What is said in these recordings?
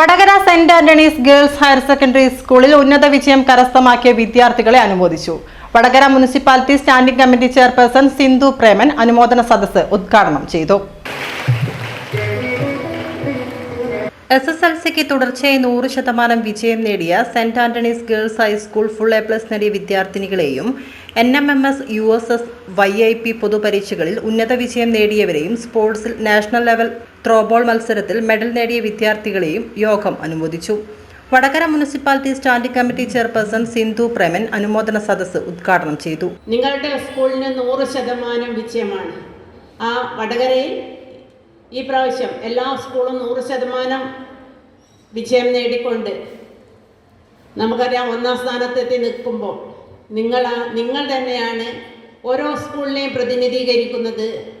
Vadakara saint Antony's girls higher secondary സ്കൂളിൽ ഉന്നത വിജയം കരസ്ഥമാക്കിയ വിദ്യാർത്ഥികളെ അനുമോദിച്ചു. Vadakara municipality standing committee chairperson Sindhu Preman അനുമോദന സദസ്സ് ഉദ്ഘാടനം ചെയ്തു. എസ് എസ് എൽ സിക്ക് തുടർച്ചയായി നൂറ് ശതമാനം വിജയം നേടിയ saint Antony's girls high school full A plus നേടിയ വിദ്യാർത്ഥിനികളെയും N M M S U S S Y I P പൊതുപരീക്ഷകളിൽ ഉന്നത വിജയം നേടിയവരെയും സ്പോർട്സിൽ നാഷണൽ ലെവൽ ത്രോബോൾ മത്സരത്തിൽ മെഡൽ നേടിയ വിദ്യാർത്ഥികളെയും യോഗം അനുമോദിച്ചു. Vadakara municipality standing committee chairperson Sindhu Preman അനുമോദന സദസ്സ് ഉദ്ഘാടനം ചെയ്തു. നിങ്ങളുടെ സ്കൂളിന് നൂറ് ശതമാനം വിജയമാണ്. ആ വടകരയിൽ ഈ പ്രാവശ്യം എല്ലാ സ്കൂളും നൂറ് ശതമാനം വിജയം നേടിക്കൊണ്ട് നമുക്കറിയാം ഒന്നാം സ്ഥാനത്തെത്തി നിൽക്കുമ്പോൾ നിങ്ങൾ നിങ്ങൾ തന്നെയാണ് ഓരോ സ്കൂളിനെയും പ്രതിനിധീകരിക്കുന്നത്.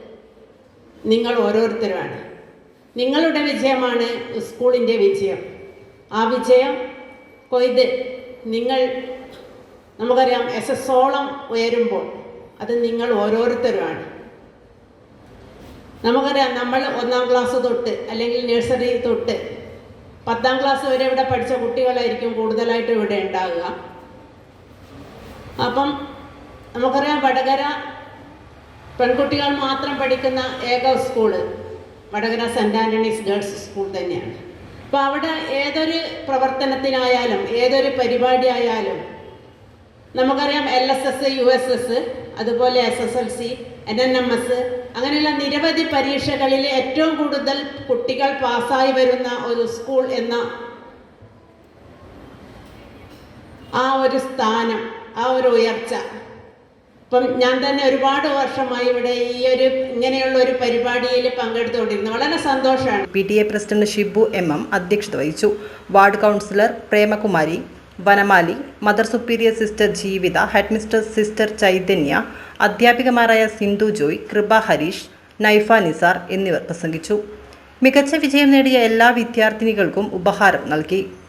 നിങ്ങൾ ഓരോരുത്തരുമാണ്. നിങ്ങളുടെ വിജയമാണ് സ്കൂളിന്റെ വിജയം. ആ വിജയം കൊയ്ത് നിങ്ങൾ നമുക്കറിയാം എസ് ഓളം ഉയരുമ്പോൾ അത് നിങ്ങൾ ഓരോരുത്തരുമാണ്. നമുക്കറിയാം നമ്മൾ ഒന്നാം ക്ലാസ് തൊട്ട് അല്ലെങ്കിൽ നഴ്സറി തൊട്ട് പത്താം ക്ലാസ് വരെ ഇവിടെ പഠിച്ച കുട്ടികളായിരിക്കും കൂടുതലായിട്ട് ഇവിടെ ഉണ്ടാകുക അപ്പം നമുക്കറിയാം വടകര പെൺകുട്ടികൾ മാത്രം പഠിക്കുന്ന ഏക school Vadakara saint Antony's girls school തന്നെയാണ്. അപ്പോൾ അവിടെ ഏതൊരു പ്രവർത്തനത്തിനായാലും ഏതൊരു പരിപാടി ആയാലും നമുക്കറിയാം L S S U S S അതുപോലെ S S L C N N M S അങ്ങനെയുള്ള നിരവധി പരീക്ഷകളിൽ ഏറ്റവും കൂടുതൽ കുട്ടികൾ പാസ്സായി വരുന്ന ഒരു സ്കൂൾ എന്ന ആ ഒരു സ്ഥാനം ആ ഒരു ഉയർച്ച. ഇപ്പം ഞാൻ തന്നെ ഒരുപാട് വർഷമായി ഇവിടെ ഈ ഒരു ഇങ്ങനെയുള്ള ഒരു പരിപാടിയിൽ പങ്കെടുത്തുകൊണ്ടിരുന്നു. വളരെ സന്തോഷമാണ്. P T A president Shibu M M അധ്യക്ഷത വഹിച്ചു. Ward councillor Premakumari Vanamali mother superior sister Jeevitha headmistress sister Chaitanya അധ്യാപികമാരായ Sindhu Joy Kripa Harish Naifa Nisar എന്നിവർ പ്രസംഗിച്ചു. മികച്ച വിജയം നേടിയ എല്ലാ വിദ്യാർത്ഥിനികൾക്കും ഉപഹാരം നൽകി.